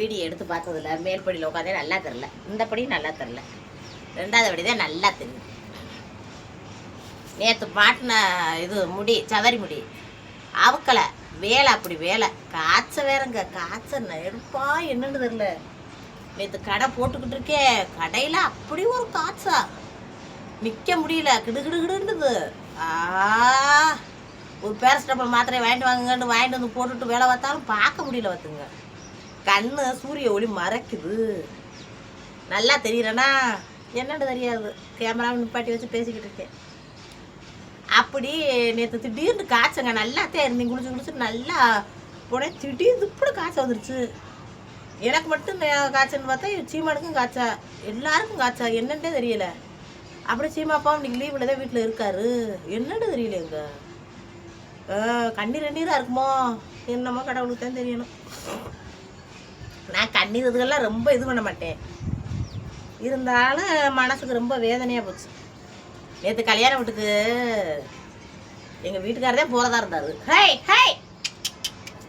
Video எடுத்து பார்த்ததில்ல மேல்படியில் உட்காந்தே நல்லா தெரில. இந்த படி நல்லா தெரில. ரெண்டாவது படி தான் நல்லா தெரியும். நேற்று மாட்டின இது முடி சவரி முடி. அவுக்கலை வேலை அப்படி வேலை. காய்ச்ச வேறங்க காய்ச்ச நெருப்பா என்னன்னு தெரில. நேற்று கடை போட்டுக்கிட்டு இருக்கே கடையில் அப்படி ஒரு காய்ச்சா. நிற்க முடியல கிடு கிடு கிடுன்னுது. ஆ ஒரு பேரஸ்டபிள் மாத்திரை வாங்கிட்டு வாங்கன்னு வாங்கிட்டு வந்து போட்டுட்டு வேலை பார்த்தாலும் பார்க்க முடியல பார்த்துங்க. கண்ணு சூரிய ஒளி மறைக்குது. நல்லா தெரியறனா? என்னன்னு தெரியாது. கேமரா நிப்பாட்டி வச்சு பேசிக்கிட்டு இருக்கேன். அப்படி நேற்று திடீர்னு காய்ச்சங்க. நல்லாத்தான் இருந்தீங்க குளிச்சு குளிச்சு நல்லா உடனே திடீர்னு இப்படி காய்ச்சல் வந்துருச்சு. எனக்கு மட்டும் காய்ச்சல்னு பார்த்தா சீமானுக்கும் காய்ச்சா. எல்லாருக்கும் காய்ச்சா. என்னன்னே தெரியல. அப்படியே சீமாப்பா இன்னைக்கு லீவில் தான் வீட்டில் இருக்காரு. என்னன்னு தெரியல எங்க கண்ணீர் கண்ணீராக இருக்குமோ? என்னமோ கடவுளுக்கு தான் தெரியணும். நான் கண்ணீர் இதுக்கெல்லாம் ரொம்ப இது பண்ண மாட்டேன். இருந்தாலும் மனசுக்கு ரொம்ப வேதனையாக போச்சு. நேற்று கல்யாண வீட்டுக்கு எங்கள் வீட்டுக்காரர் தான் போகிறதா இருந்தார். ஹே ஹே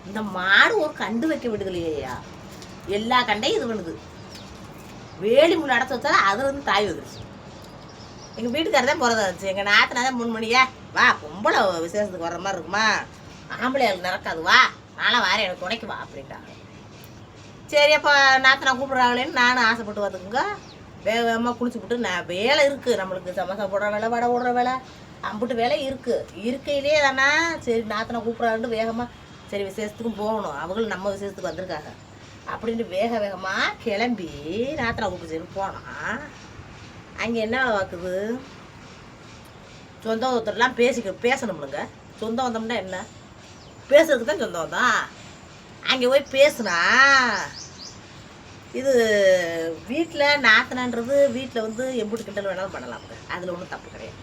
இந்த மாடு ஒரு கண்டு வைக்க விடுதலையா? எல்லா கண்டையும் இது பண்ணுது. வேலி முள் அடைச்சி வச்சா அது வந்து தாய் வந்துருச்சு. எங்கள் வீட்டுக்காரர் தான் போகிறதா இருந்துச்சு. எங்கள் நாத்தனா தான் மூணு மணியா வா பொம்பளை விசேஷத்துக்கு வர்ற மாதிரி இருக்குமா? ஆம்பளையாள் நடக்காது வா. நானும் வாரேன் எனக்கு துணைக்கு வா அப்படின்ட்டாங்க. சரி அப்போ நாத்தனா கூப்பிட்றாங்களேன்னு நானும் ஆசைப்பட்டு வந்துக்குங்க வேக வேகமாக குளிச்சுப்புட்டு நான் வேலை இருக்குது நம்மளுக்கு சமோசா போடுற வேலை வடை போடுற வேலை அம்புட்டு வேலை இருக்குது இருக்கையிலே தானே சரி நாத்தனை கூப்பிட்றாருன்னு வேகமாக சரி விசேஷத்துக்கும் போகணும். அவங்களும் நம்ம விசேஷத்துக்கு வந்திருக்காங்க. அப்படின்ட்டு வேக வேகமாக கிளம்பி நாத்தனை கூப்பிட்டு சரி போனோம் அங்கே என்ன வாக்குது சொந்த ஒருத்தர்லாம் பேசிக்க பேசணும்னுங்க சொந்தம் வந்தோம்னா என்ன? பேசுறதுக்கு தான் சொந்தம் வந்தோம் அங்கே போய் பேசுனா. இது வீட்டில் நாத்தனான்றது வீட்டில் வந்து எம்புட்டு கிண்டல் வேணாலும் பண்ணலாம். அதில் ஒன்றும் தப்பு கிடையாது.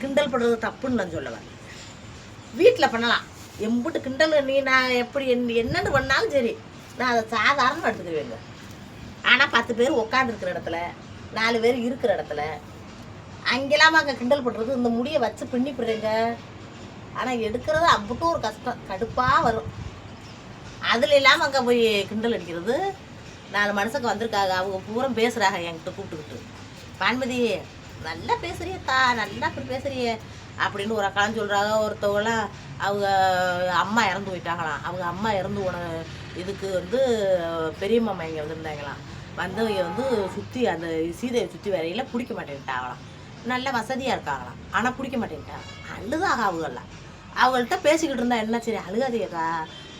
கிண்டல் பண்ணுறது தப்புன்னு நான் சொல்ல வரேன் வீட்டில் பண்ணலாம். எம்புட்டு கிண்டல் நீ நான் எப்படி என்ன என்னென்னு பண்ணாலும் சரி நான் அதை சாதாரணமாக எடுத்துக்குவேங்க ஆனால் பத்து பேர் உட்காந்துருக்கிற இடத்துல நாலு பேர் இருக்கிற இடத்துல அங்கெல்லாம் அங்கே கிண்டல் பண்ணுறது இந்த முடியை வச்சு பின்னி ஆனால் எடுக்கிறது அம்புட்டும் ஒரு கஷ்டம். கடுப்பாக வரும். அதில் இல்லாமல் அங்கே போய் கிண்டல் அடிக்கிறது. நாலு மனுஷங்க வந்திருக்காங்க. அவங்க பூரா பேசுகிறாங்க என்கிட்ட கூப்பிட்டுக்கிட்டு. பான்மதி நல்லா பேசுறியத்தா நல்லா அப்படி பேசுறியே அப்படின்னு ஒரு அக்காலும் சொல்கிறாங்க ஒருத்தவங்களாம் அவங்க அம்மா இறந்து போயிட்டாங்களாம். அவங்க அம்மா இறந்து போன இதுக்கு வந்து பெரியம்மா இங்கே வந்திருந்தாங்களாம். வந்தவங்க வந்து சுற்றி அந்த சீதையை சுற்றி வரையில பிடிக்க மாட்டேன்ட்டாங்களாம். நல்ல வசதியாக இருக்காங்களாம். ஆனால் பிடிக்க மாட்டேன்ட்டாங்க. அழுதாக அவங்களாம் அவங்கள்ட்ட பேசிக்கிட்டு இருந்தா என்ன சரி அழுகாதீங்கக்கா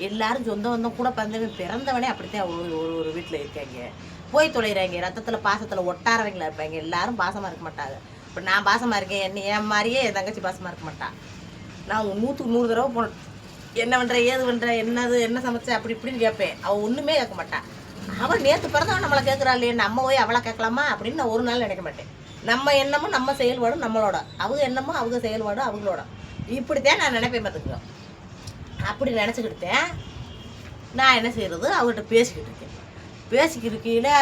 எல்லாரும் சொந்த வந்தம் கூட பிறந்தவன் பிறந்தவனே அப்படித்தான் ஒரு ஒரு ஒரு வீட்டில் இருக்காங்க. போய் தொலைகிறாங்க ரத்தத்தில் பாசத்தில் ஒட்டாரவங்களா இருப்பாங்க. எல்லாரும் பாசமாக இருக்க மாட்டாங்க. இப்போ நான் பாசமாக இருக்கேன் என்ன என் மாதிரியே என் தங்கச்சி பாசமாக இருக்க மாட்டான் நான் நூற்றுக்கு நூறு தடவை போன என்ன பண்ணுற ஏது பண்ணுற என்னது என்ன சமைச்ச அப்படி இப்படின்னு கேட்பேன். அவள் ஒன்றுமே கேட்க மாட்டான் அவள் நேற்று பிறந்தவன் நம்மளை கேட்குறாள் நம்ம போய் அவளை கேட்கலாமா அப்படின்னு நான் ஒரு நாள் நினைக்க மாட்டேன். நம்ம எண்ணமும் நம்ம செயல்பாடும் நம்மளோட. அவங்க எண்ணமும் அவங்க செயல்பாடும் அவங்களோட. இப்படித்தான் நான் நினைப்பேன் பார்த்துக்கோ. அப்படி நினச்சிக்கிட்டேன் நான் என்ன செய்கிறது அவர்கிட்ட பேசிக்கிட்டு இருக்கேன். பேசிக்கிட்டு இருக்கையில்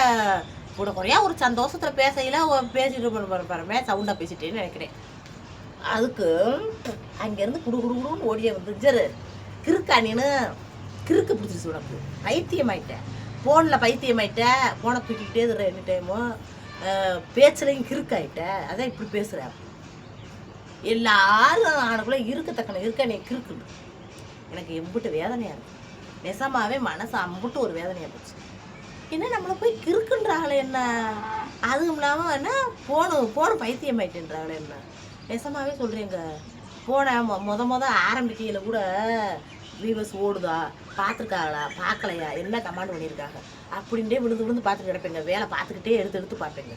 கூட குறையா ஒரு சந்தோஷத்தில் பேசையில் பேசிட்டு பாருமே சவுண்டாக பேசிட்டேன்னு நினைக்கிறேன். அதுக்கு அங்கேருந்து குடு குடுன்னு ஓடிய வந்து கிறுக்கானின்னு கிறுக்கா கிறுக்கு பிடிச்சிருச்சு உனக்கு. பைத்தியமாயிட்டேன் ஃபோனில் பைத்தியமாயிட்டேன் ஃபோனை தூக்கிக்கிட்டே இருக்கிற எனி டைமும் பேச்சுலையும் கிறுக்காயிட்டேன் அதான் இப்படி பேசுகிறேன் எல்லாரும் ஆனக்குள்ளே இருக்கத்தக்கன இருக்க நீ கிறுக்குன்னு. எனக்கு எம்பிட்டு வேதனையாக இருக்கு. நெசமாவே மனசு அம்புட்டு ஒரு வேதனையாக போச்சு. என்ன நம்மளை போய் கிறுக்குன்றாங்களே என்ன? அதுவும் இல்லாமல் என்ன? போன போன பைத்தியமாயிட்டுன்றாங்களே என்ன? நெசமாவே சொல்கிறேங்க போன மொத மொத ஆரம்பிக்கையில் கூட வீவர்ஸ் ஓடுதா? பார்த்துருக்காங்களா? பார்க்கலையா? என்ன கமாண்ட் பண்ணியிருக்காங்க? அப்படின்ட்டே விழுந்து விழுந்து பார்த்துட்டு கிடப்பேங்க. வேலை பார்த்துக்கிட்டே எடுத்து எடுத்து பார்ப்பேங்க.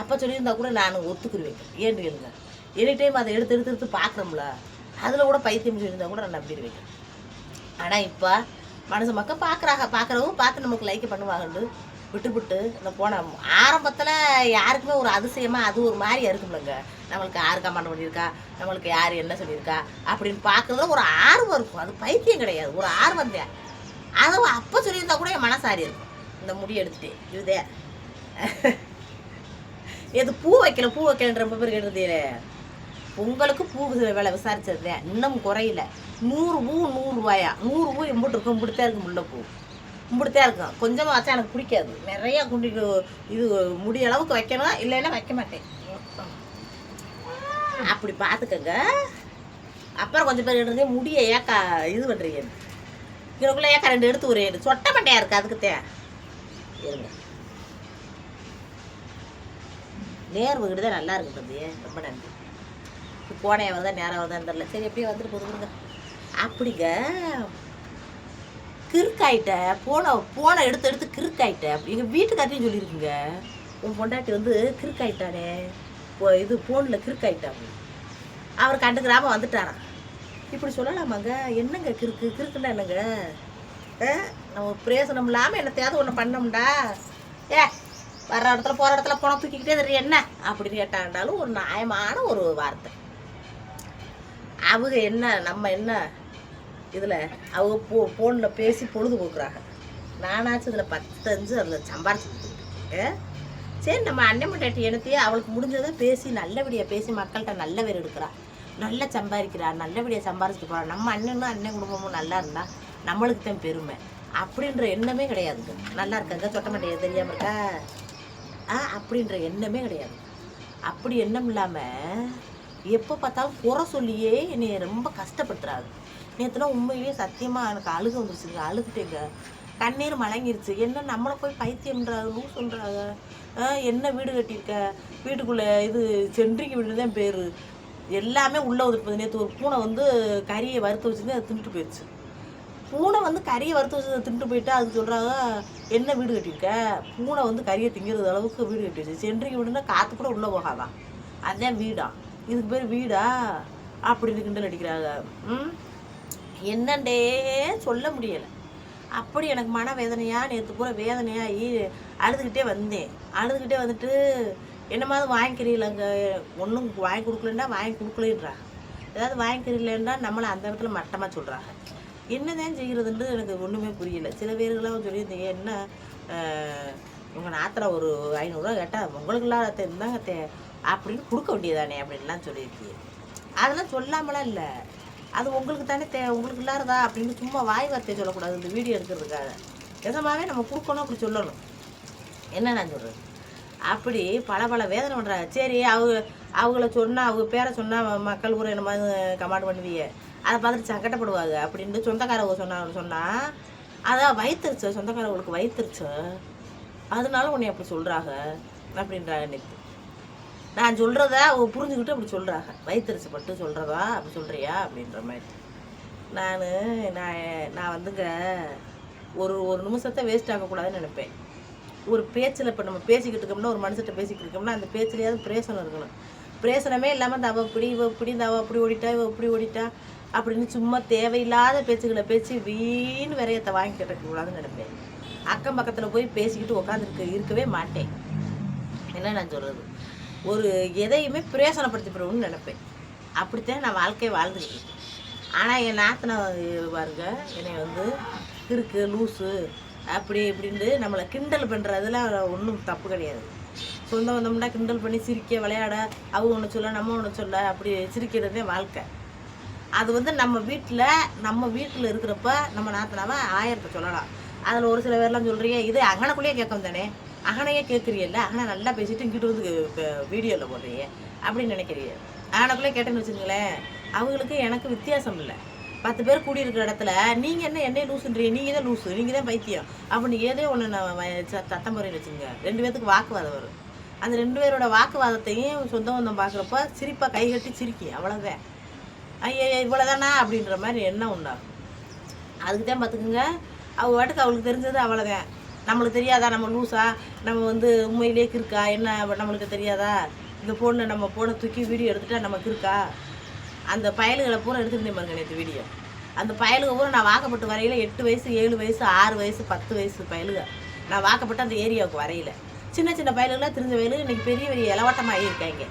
அப்போ சொல்லியிருந்தா கூட நான் ஒத்துக்குருவேங்க. ஏன்னு கேளுங்க. எனி டைம் அதை எடுத்து எடுத்து எடுத்து பார்க்குறோம்ல அதில் கூட பைத்தியம் சொல்லியிருந்தா கூட நான் நம்பிடுவேங்க ஆனால் இப்போ மனசு மக்கள் பார்க்குறாங்க பார்க்குறவங்க பார்த்து நமக்கு லைக் பண்ணுவாங்கண்டு விட்டு விட்டு இந்த போன ஆரம்பத்தில் யாருக்குமே ஒரு அதிசயமாக அது ஒரு மாதிரி இருக்கும்லங்க. நம்மளுக்கு யார் கமெண்ட் பண்ணியிருக்கா? நம்மளுக்கு யார் என்ன சொல்லியிருக்கா? அப்படின்னு பார்க்குறதுல ஒரு ஆர்வம் இருக்கும். அது பைத்தியம் கிடையாது. ஒரு ஆர்வம் தான் அதுவும் அப்போ சொல்லியிருந்தா கூட என் மனசாரி இருக்கும். இந்த முடி எடுத்துட்டு இதுதே எது பூ வைக்கல பூ வைக்கலன்ற ரொம்ப பேர் கேட்டதே உங்களுக்கு பூ வி- விலை விசாரிச்சது இன்னும் குறையில. நூறு பூ நூறு ரூபாயா? நூறு பூ எம்பிட்டு இருக்கும் இப்படித்தான் இருக்கும் முல்லைப்பூ இப்படித்தான் இருக்கும். கொஞ்சமாக வச்சா எனக்கு பிடிக்காது. நிறைய குண்டி இது முடிய அளவுக்கு வைக்கணும்? இல்லைன்னா வைக்க மாட்டேன். அப்படி பார்த்துக்கங்க. அப்புறம் கொஞ்சம் பேர் எடுத்து முடியை ஏக்கா இது பண்ணுறீங்க இதுக்குள்ளே ஏக்கா ரெண்டு எடுத்து ஒரு சொட்ட மண்டையா இருக்கு அதுக்கு இருங்க. நேர்வு கிட்ட தான் நல்லா இருக்கு தம்பி. ரொம்ப நன்றி. போனைய வந்தால் நேரம் வந்தால் தெரில சரி எப்படியே வந்துட்டு போதுங்க அப்படிங்க. கிறுக்காயிட்ட போனை போனை எடுத்து எடுத்து கிறுக்காயிட்ட. எங்கள் வீட்டுக்காரையும் சொல்லியிருக்குங்க. உன் பொண்டாட்டி வந்து கிறுக்காயிட்டானே. இப்போ இது ஃபோனில் கிறுக்காயிட்டா அப்படி. அவர் கண்டுக்கிறாம வந்துட்டாராம். இப்படி சொல்லலாமாங்க? என்னங்க கிறுக்கு? கிறுக்குன்னா என்னங்க? நம்ம பிரயோசனம் இல்லாமல் என்னத்தையாவது ஒன்று பண்ணோம்டா. ஏ வர்ற இடத்துல போகிற இடத்துல போனால் தூக்கிக்கிட்டே தெரியும் என்ன? அப்படின்னு கேட்டாண்டாலும் ஒரு நியாயமான ஒரு வார்த்தை. அவங்க என்ன நம்ம என்ன இதில் அவங்க போ ஃபோனில் பேசி பொழுது கொடுக்குறாங்க. நானாச்சும் இதில் பத்தஞ்சு அதில் சம்பாரிச்சு சரி நம்ம அண்ணன் மண்டாட்டி அவளுக்கு முடிஞ்சதை பேசி நல்லபடியாக பேசி மக்கள்கிட்ட நல்ல பேர் எடுக்கிறா. நல்லா சம்பாதிக்கிறா நல்லபடியாக சம்பாரிச்சுட்டு போகிறா நம்ம அண்ணனும் அண்ணன் குடும்பமும் நல்லா இருந்தால் நம்மளுக்கு தான் பெருமை. அப்படின்ற எண்ணமே கிடையாதுங்க. நல்லா இருக்காங்க சொட்ட மாட்டேங்க தெரியாமல் இருக்கா? ஆ அப்படின்ற எண்ணமே கிடையாது. அப்படி எண்ணம் இல்லாமல் எப்போ பார்த்தாலும் குறை சொல்லியே என்னை ரொம்ப கஷ்டப்படுத்துறாங்க நேற்றுலாம் உண்மையிலேயே சத்தியமாக எனக்கு அழுக வந்துருச்சுங்க அழுகுட்டேங்க கண்ணீர் மலங்கிருச்சு. என்ன நம்மளை போய் பைத்தியம்ன்றாங்க லூ சொல்கிறாங்க என்ன வீடு கட்டியிருக்க? வீட்டுக்குள்ளே இது சென்றிக்கு வீடு தான் பேர். எல்லாமே உள்ளே ஒதுக்குது நேற்று ஒரு பூனை வந்து கறியை வறுத்து வச்சுருந்து அதை தின்னுட்டு போயிடுச்சு பூனை வந்து கறியை வறுத்து வச்சு தின்ட்டு போயிட்டா அது சொல்கிறாங்க என்ன வீடு கட்டியிருக்க? பூனை வந்து கறியை திங்கிறது அளவுக்கு வீடு கட்டி வச்சு சென்ட்ரிக்கு வீடுனா காற்று கூட உள்ளே போகாதான் அதுதான் வீடான் இதுக்கு பேர் வீடா? அப்படின்னு கிண்டல் அடிக்கிறாங்க. ம்? என்னண்டே? சொல்ல முடியலை. அப்படி எனக்கு மனவேதனையா நேற்று பூரா வேதனையாகி அழுதுகிட்டே வந்தேன். அழுதுகிட்டே வந்துட்டு என்னமாவது வாங்கிக்கிறீங்களாங்க ஒன்றும் வாங்கி கொடுக்கலன்னா வாங்கி கொடுக்கலன்றாங்க ஏதாவது வாங்கிக்கிறீங்களா நம்மளை அந்த இடத்துல மட்டமாக சொல்கிறாங்க என்னதான் செய்கிறதுன்னு எனக்கு ஒன்றுமே புரியல. சில பேர்களாக சொல்லியிருந்தீங்க என்ன உங்கள் நாத்திர ஒரு ஐநூறுரூவா கேட்டால் உங்களுக்கு இல்லாத இருந்தாங்க அப்படின்னு கொடுக்க வேண்டியதானே அப்படின்லாம் சொல்லியிருக்கீங்க. அதெல்லாம் சொல்லாமலாம் இல்லை. அது உங்களுக்கு தானே தே உங்களுக்கு இல்லாததா அப்படின்னு சும்மா வாய் வார்த்தையை சொல்லக்கூடாது இந்த வீடியோ எடுக்கிறதுக்காக. நிஜமாகவே நம்ம கொடுக்கணும் அப்படி சொல்லணும். என்ன நான் சொல்கிறது அப்படி பல பல வேதனை பண்ணுறாங்க சரி அவங்க அவங்கள சொன்னால் அவங்க பேரை சொன்னால் மக்கள் கூட என்ன மாதிரி கமாண்ட் பண்ணுவீங்க அதை பார்த்துட்டு சங்கடப்படுவாங்க அப்படின்னு சொந்தக்காரவங்க சொன்னாங்க சொன்னால் அதான் வயிற்றுருச்சு சொந்தக்காரவங்களுக்கு வயிற்றுருச்சு அதனால உன்னை அப்படி சொல்கிறாங்க அப்படின்றாங்க நேற்று நான் சொல்கிறத அவங்க புரிஞ்சுக்கிட்டு அப்படி சொல்கிறாங்க வயிற்றுரிச்சு பட்டு சொல்கிறதா அப்படி சொல்கிறியா அப்படின்ற மாதிரி. நான் நான் நான் வந்துங்க ஒரு ஒரு நிமிஷத்தை வேஸ்ட் ஆகக்கூடாதுன்னு நினைப்பேன். ஒரு பேச்சில் இப்போ நம்ம பேசிக்கிட்டு இருக்கோம்னா ஒரு மனுஷத்தை பேசிக்கிட்டு இருக்கோம்னா அந்த பேச்சிலேயாவது பிரேசனம் இருக்கணும். பிரேசனமே இல்லாமல் இந்த அவ இப்படி இவ இப்படி இந்த அவ அப்படி ஓடிட்டா இவ இப்படி ஓடிட்டா அப்படின்னு சும்மா தேவையில்லாத பேச்சுகளை பேச்சு வீண் விரயத்தை வாங்கி கிடக்கக்கூடாதுன்னு நினைப்பேன். அக்கம் பக்கத்தில் போய் பேசிக்கிட்டு உட்காந்துருக்க இருக்கவே மாட்டேன். என்ன நான் சொல்கிறது ஒரு எதையுமே பிரயோசனப்படுத்திப்படுவோம்னு நினைப்பேன். அப்படித்தான் நான் வாழ்க்கையை வாழ்ந்துருக்கேன் ஆனால் என் நாத்தனை பாருங்க என்னை வந்து கிறுக்கு லூஸு அப்படி இப்படின்ட்டு நம்மளை கிண்டல் பண்ணுறதுல ஒன்றும் தப்பு கிடையாது. சொந்த வந்தோம்னா கிண்டல் பண்ணி சிரிக்க விளையாட அவங்க ஒன்று சொல்ல நம்ம ஒன்று சொல்ல அப்படி சிரிக்கிறதே வாழ்க்கை. அது வந்து நம்ம வீட்டில் நம்ம வீட்டில் இருக்கிறப்ப நம்ம நாத்தனாவை ஆயிரத்தை சொல்லலாம். அதில் ஒரு சில பேர்லாம் சொல்கிறீங்க இது அங்கனக்குள்ளேயே கேட்கும் தானே? அகனையே கேட்குறீல்ல அகனை நல்லா பேசிட்டு இங்கிட்டு வந்து வீடியோவில் போடுறீங்க அப்படின்னு நினைக்கிறீங்க அகனைக்குள்ளே கேட்டேன்னு வச்சுங்களேன் அவங்களுக்கு எனக்கு வித்தியாசம் இல்லை. பத்து பேர் கூடியிருக்கிற இடத்துல நீங்கள் என்ன என்னையே லூசுன்றீங்க? நீங்கள் தான் லூசு நீங்கள் தான் பைத்தியம். அப்படின்னு ஏதோ ஒன்று நான் சத்தம் முறையில் வச்சுங்க ரெண்டு பேர்த்துக்கு வாக்குவாதம் வரும். அந்த ரெண்டு பேரோட வாக்குவாதத்தையும் சொந்த பந்தம் பார்க்குறப்ப சிரிப்பாக கை கட்டி சிரிக்கி அவ்வளோதான் ஐயா இவ்வளோதானா அப்படின்ற மாதிரி எண்ணம் உண்டாகும். அதுக்கு தான் பார்த்துக்குங்க அவள் வாட்டுக்கு அவளுக்கு தெரிஞ்சது அவ்வளோதான் நம்மளுக்கு தெரியாதா? நம்ம லூஸா நம்ம வந்து உண்மையிலே இருக்கா என்ன நம்மளுக்கு தெரியாதா? இந்த பொண்ணை நம்ம ஃபோனை தூக்கி வீடியோ எடுத்துட்டா நமக்கு இருக்கா அந்த பயலுகளை பூரா எடுத்துருந்தேன் பாருங்க நேற்று வீடியோ. அந்த பயலுக பூரா நான் வாக்கப்பட்டு வரையில எட்டு வயசு ஏழு வயசு ஆறு வயசு பத்து வயசு பயலுக நான் வாக்கப்பட்டு அந்த ஏரியாவுக்கு வரையில. சின்ன சின்ன பயலுகளாக தெரிஞ்ச வயலு இன்னைக்கு பெரிய பெரிய இலவட்டமாக இருக்காங்க.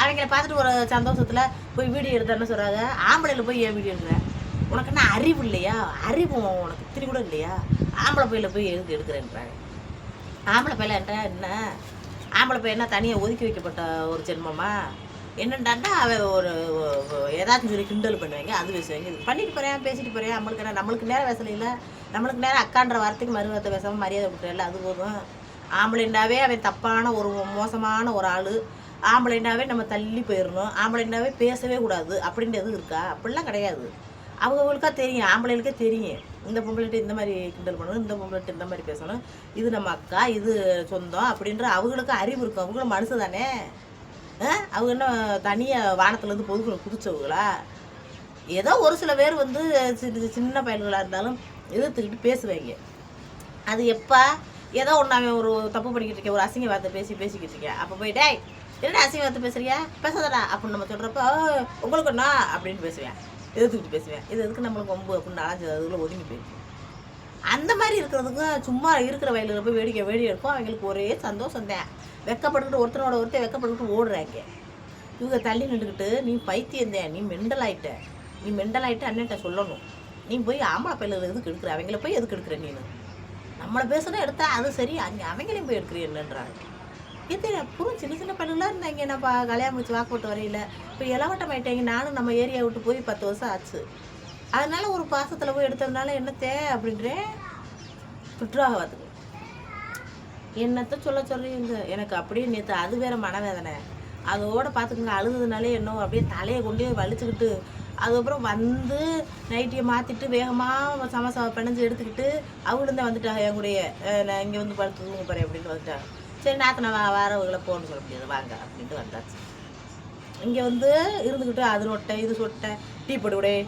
அவங்கள பார்த்துட்டு ஒரு சந்தோஷத்தில் போய் வீடியோ எடுத்தேன்னு சொல்கிறாங்க ஆம்பளையில் போய் ஏன் வீடியோ எடுக்கிறேன் உனக்கு என்ன அறிவு இல்லையா? அறிவு உனக்கு திரி கூட இல்லையா? ஆம்பளை பையில போய் எழுதி எடுக்கிறேன்றாங்க? ஆம்பளை பையில என்ன என்ன? ஆம்பளை பையன் தனியாக ஒதுக்கி வைக்கப்பட்ட ஒரு ஜென்மமா? என்னண்டாண்டா அவன் ஒரு ஏதாச்சும் சொல்லி கிண்டல் பண்ணுவாங்க அது பேசுவாங்க. இது பண்ணிட்டு போறேன் பேசிட்டு போறேன். நம்மளுக்கு என்ன நம்மளுக்கு நேரம் பேசல இல்லை. நம்மளுக்கு நேரம் அக்கான்ற வார்த்தைக்கு மறுவார்த்தை பேசாமல் மரியாதை கொடுக்குறல அது போதும். ஆம்பளைண்டாவே அவன் தப்பான ஒரு மோசமான ஒரு ஆள். ஆம்பளைண்டாவே நம்ம தள்ளி போயிடணும். ஆம்பளைண்டாவே பேசவே கூடாது. அப்படின்றது இருக்கா? அப்படிலாம் கிடையாது. அவங்களுக்கா தெரியும் ஆம்பளைகளுக்கே தெரியும். இந்த பொம்பளைகிட்ட இந்த மாதிரி கிண்டல் பண்ணணும் இந்த பொம்பளைகிட்ட இந்த மாதிரி பேசணும். இது நம்ம அக்கா இது சொந்தம் அப்படின்ற அவங்களுக்கு அறிவு இருக்கும். அவங்களும் மனசு தானே அவங்க என்ன தனியாக வானத்துலேருந்து பொதுக்குள்ள குதிச்சவங்களா? ஏதோ ஒரு சில பேர் வந்து சின்ன சின்ன பயல்களாக இருந்தாலும் எதிர்த்துக்கிட்டு பேசுவாங்க. அது எப்போ? ஏதோ ஒன்று அவன் ஒரு தப்பு பண்ணிக்கிட்டு இருக்கேன் ஒரு அசிங்க வார்த்தை பேசி பேசிக்கிட்டு இருக்கேன். அப்போ போய் டேய் என்னடா அசிங்க வார்த்தை பேசுறியா? பேசாதடா அப்படின்னு நம்ம சொல்கிறப்போ உங்களுக்கு என்ன அப்படின்னு பேசுவேன். எதிர்த்துக்கிட்டு பேசுவேன்? இது எதுக்கு நம்மளுக்கு ஒம்பு அப்படின்னு அலைஞ்சது அதில் ஒதுங்கி போயிருக்கு அந்த மாதிரி இருக்கிறதுக்கும் சும்மா இருக்கிற வயலில் போய் வேடிக்கை வேடி எடுப்போம். அவங்களுக்கு ஒரே சந்தோஷம் தான். வெக்கப்பட்டுக்கிட்டு ஒருத்தனோட ஒருத்தர் வெக்கப்பட்டுக்கிட்டு ஓடுறாங்க. இவங்க தள்ளி நின்றுக்கிட்டு நீ பைத்தியம் தான். நீ மெண்டல் ஆகிட்ட நீ மெண்டல் ஆயிட்ட அண்ணன்ட்ட சொல்லணும். நீ போய் ஆம்பளை பையில எதுக்கு எடுக்கிற? அவங்கள போய் எதுக்கு எடுக்கிற நீ நம்மளை பேசுனா எடுத்தா அது சரி. அங்கே அவங்களையும் போய் எடுக்கிறீ என்னன்றாங்க. இது அப்புறம் சின்ன சின்ன பையன்லாம் இருந்தாங்க. என்னப்பா கல்யாணம் முடிச்சு வாக்கப்பட்டு வரையில இப்போ இளவட்டம் ஆயிட்டாங்க. நானும் நம்ம ஏரியா விட்டு போய் பத்து வருஷம் ஆச்சு. அதனால ஒரு பாசத்தில் போய் எடுத்ததுனால என்னத்தே அப்படின்றேன் சுற்றுலாவாதுங்க என்னத்த சொல்ல சொல்றீங்க எனக்கு அப்படியே நேற்று அது வேற மனவேதனை. அதோட பார்த்துக்கங்க அழுதுனாலே என்னோ அப்படியே தலையை கொண்டு போய் வலிச்சுக்கிட்டு அதுக்கப்புறம் வந்து நைட்டியை மாற்றிட்டு வேகமாக சமசா பிணைஞ்சு எடுத்துக்கிட்டு அவங்களும் தான் வந்துட்டாங்க என் கூடயே. நான் இங்கே வந்து படுத்து தூங்க போகிறேன் அப்படின்னு வந்துட்டாங்க. சரி நாத்தனை நான் வா- வாரவங்களை போகணும்னு சொல்ல முடியாது. வாங்க அப்படின்ட்டு வந்தாச்சு. இங்கே வந்து இருந்துக்கிட்டு அது நொட்டை இது சொட்டை டீ போட்டு கொடு.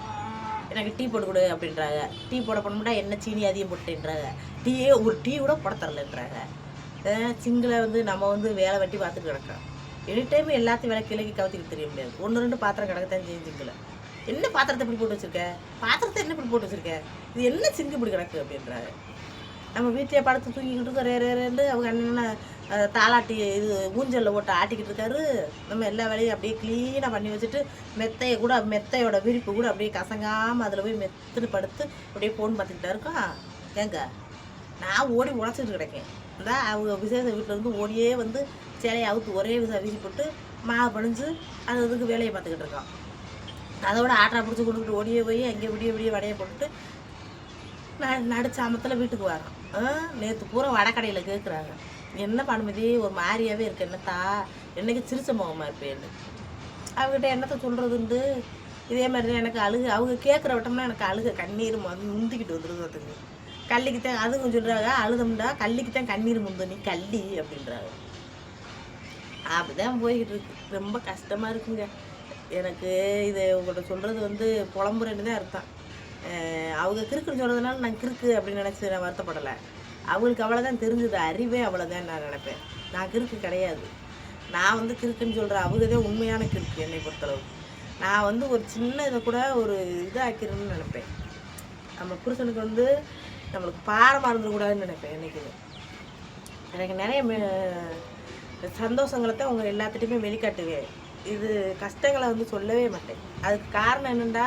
எனக்கு டீ போட்டு கொடு அப்படின்றாங்க. டீ போட பண்ணமுட்டா என்ன சீனி அதிகம் போட்டுன்றாங்க. டீயே ஒரு டீ கூட போட தரலன்றாங்க. சிங்கிளை வந்து நம்ம வந்து வேலை வெட்டி பார்த்துட்டு கிடக்கிறோம். எனி டைம் எல்லாத்தையும் வேலை கிழக்கி கவுத்திக்கிட்டு தெரிய முடியாது. ஒன்று ரெண்டு பாத்திரம் கிடக்கத்தான் செய்யும் சிங்கிளை. என்ன பாத்திரத்தை இப்படி போட்டு வச்சுருக்க? பாத்திரத்தை என்ன இப்படி போட்டு வச்சுருக்க? இது என்ன சிங்கு இப்படி கிடக்கு அப்படின்றாங்க. நம்ம வீட்டிலே படுத்து தூங்கிக்கிட்டு இருக்கோம் ரே அவங்க என்னென்ன தாளாட்டி இது ஊஞ்சலில் போட்டு ஆட்டிக்கிட்டு இருக்காரு. நம்ம எல்லா வேலையும் அப்படியே க்ளீனாக பண்ணி வச்சுட்டு மெத்தையை கூட மெத்தையோட விரிப்பு கூட அப்படியே கசங்காமல் அதில் போய் மெத்துன்னு படுத்து அப்படியே ஃபோன் பார்த்துக்கிட்டா இருக்கோம் ஏங்க நான் ஓடி உழைச்சிட்டு கிடக்கேன். இந்த அவங்க விசேஷ வீட்டில் இருந்து ஓடியே வந்து சேலையை அவுத்து ஒரே விசா வீசி போட்டு மாவு பணிஞ்சு அது இதுக்கு வேலையை பார்த்துக்கிட்டு இருக்கோம் அதோட ஆட்டா பிடிச்சி கொடுத்துட்டு ஓடியே போய் அங்கே விடிய விடிய வடையை போட்டுட்டு நடிச்ச அமத்தில் வீட்டுக்கு வரோம் நேற்று பூரா வடக்கடையில் கேட்குறாங்க என்ன பண்ணுமதி ஒரு மாதிரியாகவே இருக்கு. என்னத்தா? என்னைக்கு சிரிச்ச முகமாக இருப்பேன்னு. அவகிட்ட என்னத்தை சொல்கிறதுண்டு இதே மாதிரி தான் எனக்கு அழுகு. அவங்க கேட்குற விட்டோம்னா எனக்கு அழுக. கண்ணீர் வந்து முந்திக்கிட்டு வந்துடுது அதுக்கு கள்ளிக்கு தான் அதுவும் சொல்கிறாங்க அழுதம்டா. கள்ளிக்கு தான் கண்ணீர் முந்து நீ கள்ளி அப்படின்றாங்க. அப்படிதான் போய்கிட்டு இருக்கு. ரொம்ப கஷ்டமாக இருக்குங்க. எனக்கு இதை உங்கள்கிட்ட சொல்கிறது வந்து புலம்புறேன்னு தான் அர்த்தம். அவங்க கிறுக்குன்னு சொல்கிறதுனால நான் கிறுக்கு அப்படின்னு நினச்சி நான் வருத்தப்படலை. அவங்களுக்கு அவ்வளோதான் தெரிஞ்சது அறிவே அவ்வளோதான் நான் நினைப்பேன். நான் கிறுக்கு கிடையாது. நான் வந்து கிறுக்குன்னு சொல்கிறேன் அவங்க தான் உண்மையான கிறுக்கு என்னை பொறுத்தளவு. நான் வந்து ஒரு சின்ன இதை கூட ஒரு இதாக்கிறேன்னு நினைப்பேன். நம்ம புருஷனுக்கு வந்து நம்மளுக்கு பாரமாக இருந்துக்கூடாதுன்னு நினைப்பேன் என்னைக்குமே. எனக்கு நிறைய மெ- சந்தோஷங்களை தான் உங்க எல்லாத்துட்டையுமே வெளிக்காட்டுவேன். இது கஷ்டங்களை வந்து சொல்லவே மாட்டேன். அதுக்கு காரணம் என்னென்னா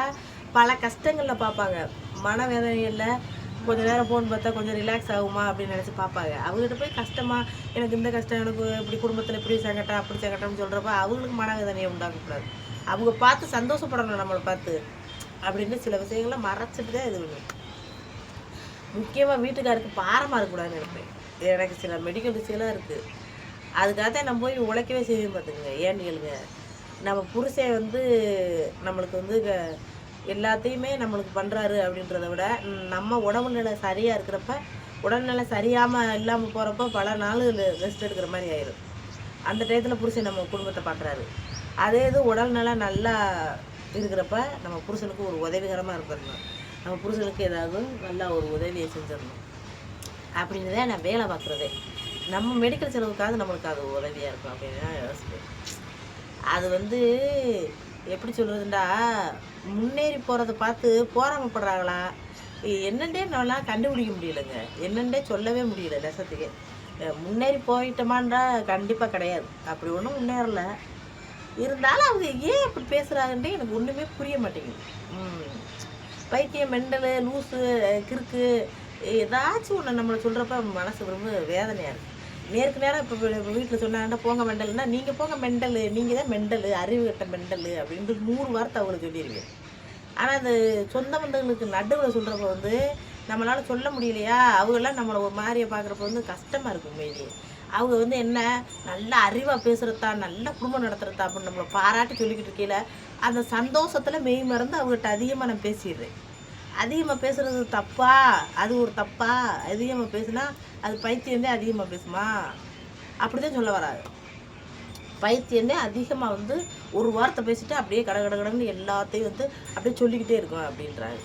பல கஷ்டங்களில் பார்ப்பாங்க மனவேதனையில் கொஞ்ச நேரம் ஃபோன் பார்த்தா கொஞ்சம் ரிலாக்ஸ் ஆகுமா அப்படின்னு நினச்சி பார்ப்பாங்க அவங்ககிட்ட போய் கஷ்டமாக எனக்கு இந்த கஷ்டம் எனக்கு இப்படி குடும்பத்தில் இப்படி சங்கட்டம் அப்படி சங்கட்டம்னு சொல்கிறப்ப அவங்களுக்கு மனவேதனையை உண்டாக்கக்கூடாது. அவங்க பார்த்து சந்தோஷப்படணும் நம்மளை பார்த்து அப்படின்னு சில விஷயங்களை மறைச்சிட்டு தான் இது பண்ணும் முக்கியமாக வீட்டுக்காருக்கு பாரமாக இருக்கக்கூடாதுன்னு நினைப்பேன். எனக்கு சில மெடிக்கல் விஷயம்லாம் இருக்குது அதுக்காக தான் நம்ம போய் உழைக்கவே செய்யும் பார்த்துக்குங்க. ஏன்னு கேளுங்க. நம்ம புருஷன் வந்து நம்மளுக்கு வந்து க- எல்லாத்தையுமே நம்மளுக்கு பண்ணுறாரு அப்படின்றத விட நம்ம உடம்பு நிலை சரியாக இருக்கிறப்ப உடல்நிலை சரியாமல் இல்லாமல் போகிறப்ப பல நாள் ரெஸ்ட் எடுக்கிற மாதிரி ஆயிடும் அந்த டயத்தில் புருஷன் நம்ம குடும்பத்தை பார்க்குறாரு. அதே இது உடல்நிலை நல்லா இருக்கிறப்ப நம்ம புருஷனுக்கு ஒரு உதவிகரமாக இருந்துடணும். நம்ம புருஷனுக்கு ஏதாவது நல்லா ஒரு உதவியை செஞ்சிடணும். அப்படின்னு தான் நான் வேலை பார்க்குறதே. நம்ம மெடிக்கல் செலவுக்காக நம்மளுக்கு அது உதவியாக இருக்கும் அப்படின்னு தான் யோசிப்பேன். அது வந்து எப்படி சொல்கிறதுண்டா முன்னேறி போகிறத பார்த்து போராமப்படுறாங்களா? என்னண்டே நம்மளாம் கண்டுபிடிக்க முடியலைங்க. என்னண்டே சொல்லவே முடியல நெசத்துக்கு. முன்னேறி போயிட்டோமான்றா கண்டிப்பாக கிடையாது. அப்படி ஒன்றும் முன்னேறலை. இருந்தாலும் அவங்க ஏன் அப்படி பேசுகிறாங்கன்றே எனக்கு ஒன்றுமே புரிய மாட்டேங்குது. ம். பைத்தியம் மெண்டலு லூஸு கிறுக்கு ஏதாச்சும் ஒன்று நம்மளை சொல்கிறப்ப மனசு ரொம்ப வேதனையாக இருக்குது நேருக்கு நேரம் இப்போ வீட்டில் சொன்னாங்கன்னா போங்க மெண்டல்னா நீங்கள் போங்க மெண்டல் நீங்கள் தான் மெண்டல் அறிவு கட்ட மெண்டல் அப்படின்ட்டு நூறு வார்த்தை அவங்களுக்கு சொல்லிடுவேன் ஆனால் அது சொந்த பந்தங்களுக்கு நடுவில் சொல்கிறப்ப வந்து நம்மளால் சொல்ல முடியலையா? அவங்களாம் நம்மளை ஒரு மாதிரியை பார்க்குறப்ப வந்து கஷ்டமாக இருக்கும் உண்மையிலேயே. அவங்க வந்து என்ன நல்ல அறிவாக பேசுகிறதா நல்ல குடும்பம் நடத்துகிறதா அப்படின்னு நம்மளை பாராட்டி சொல்லிக்கிட்டு இருக்கையில் அந்த சந்தோஷத்தில் மெய் மறந்து அவங்ககிட்ட அதிகமாக நான் பேசிடுறேன். அதிகமாக பேசுகிறது தப்பா? அது ஒரு தப்பா? அதிகமாக பேசுனா அது பைத்தியந்தே அதிகமாக பேசுமா? அப்படி தான் சொல்ல வராது பைத்தியந்தே அதிகமாக வந்து ஒரு வார்த்தை பேசிட்டு அப்படியே கட கட கடன்னு எல்லாத்தையும் வந்து அப்படியே சொல்லிக்கிட்டே இருக்கும் அப்படின்றாங்க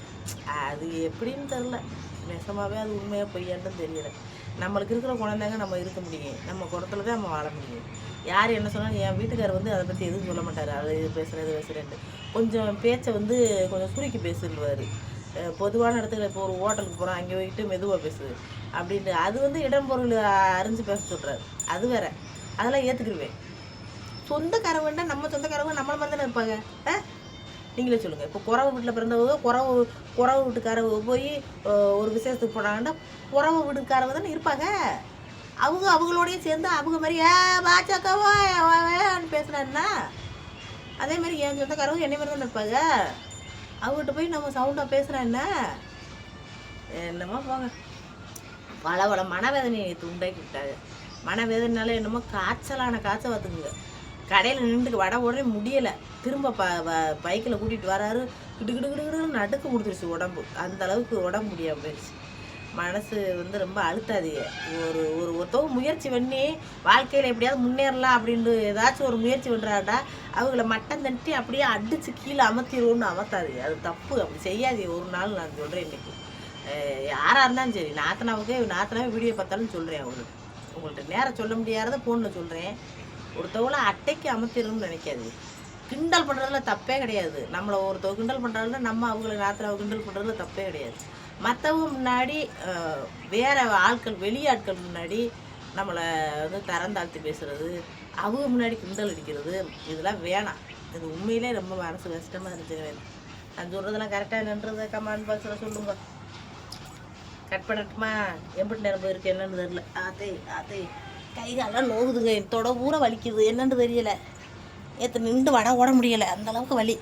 அது எப்படின்னு தெரில நெசமாகவே அது உண்மையாக பொய்யான்னு தெரியல. நம்மளுக்கு இருக்கிற குழந்தைங்க நம்ம இருக்க முடியும். நம்ம குடத்துல தான் நம்ம வாழ முடியும். யார் என்ன சொன்னாலும் என் வீட்டுக்காரர் வந்து அதை பற்றி எதுவும் சொல்ல மாட்டார். அது இது பேசுகிறேன் இது பேசுகிறேன்ட்டு கொஞ்சம் பேச்சை வந்து கொஞ்சம் சுருக்கி பேசிடுவார் பொதுவான இடத்துல இப்போ ஒரு ஹோட்டலுக்கு போகிறோம் அங்கே போயிட்டு மெதுவாக பேசுது. அப்படின்ட்டு அது வந்து இடம் பொருள் அறிஞ்சு பேச சொல்கிறாரு அது வேற. அதெல்லாம் ஏற்றுக்கிடுவேன் சொந்தக்காரவன்னா நம்ம சொந்தக்காரவங்க நம்மள மாதிரி தானே இருப்பாங்க. ஆ? நீங்களே சொல்லுங்கள் இப்போ குறவு வீட்டில் பிறந்தவங்க குறவு குறவு வீட்டுக்காரவங்க போய் ஒரு விசேஷத்துக்கு போனாங்கன்னா குறவு வீட்டுக்காரவங்க தானே இருப்பாங்க. அவங்க அவங்களோடய சேர்ந்து அவங்க மாதிரி ஏ பாச்சாக்காவோ பேசுனாருன்னா அதே மாதிரி என் சொந்தக்காரவங்க என்னை மாதிரி தானே இருப்பாங்க. அவங்ககிட்ட போய் நம்ம சவுண்டாக பேசுகிறேன் என்ன? என்னமோ போங்க. பல பல மனவேதனையை நேற்று உண்டாக்கி விட்டாங்க என்னமோ காய்ச்சலான காய்ச்சல் பார்த்துக்குங்க கடையில் நின்றுட்டு வட உடனே முடியலை. திரும்ப ப பைக்கில் கூட்டிகிட்டு வராரு கிடு கிடு கிடு நடுக்க கொடுத்துருச்சு உடம்பு. அந்த அளவுக்கு உடம்பு முடியாமல் போயிடுச்சு. மனசு வந்து ரொம்ப அழுத்தாதீங்க ஒரு ஒரு ஒருத்தவங்க முயற்சி பண்ணி வாழ்க்கையில் எப்படியாவது முன்னேறலாம் அப்படின்னு ஏதாச்சும் ஒரு முயற்சி பண்ணுறாடா அவங்கள மட்டம் தட்டி அப்படியே அடித்து கீழே அமர்த்திடுவோம்னு அமர்த்தாதீங்க அது தப்பு. அப்படி செய்யாதீங்க ஒரு நாள் நான் சொல்கிறேன் இன்னைக்கு. யாராக இருந்தாலும் சரி நாத்தனாவுக்கு நாத்தனாவே வீடியோ பார்த்தாலும் சொல்கிறேன் அவங்களுக்கு. உங்கள்கிட்ட நேரம் சொல்ல முடியாத ஃபோனில் சொல்கிறேன் ஒருத்தவங்கள அட்டைக்கு அமர்த்திடணும்னு நினைக்காது. கிண்டல் பண்ணுறதுல தப்பே கிடையாது. நம்மளை ஒருத்தவங்க கிண்டல் பண்ணுறதுல நம்ம அவங்கள நாத்தனாவை கிண்டல் பண்ணுறதுல தப்பே கிடையாது. மற்றவங்க முன்னாடி அஹ், வேற ஆட்கள் வெளியாட்கள் முன்னாடி நம்மளை வந்து தரந்தாழ்த்தி பேசுறது அவங்க முன்னாடி கிண்டல் அடிக்கிறது இதெல்லாம் வேணாம். இது உண்மையிலே ரொம்ப மனசு கஷ்டமாக இருந்துச்சு நான் சொல்கிறதெல்லாம் கரெக்டாக நின்றது கமெண்ட் பாக்ஸில் சொல்லுங்க. கட் பண்ணட்டுமா? எப்படி நேரம் போயிருக்கு என்னன்னு தெரியல. அதே அதே கை காலெல்லாம் நோகுதுங்க தொட ஊற வலிக்குது. என்னன்னு தெரியல. ஏற்று நின்று வட ஓட முடியலை. அந்த அளவுக்கு வலி.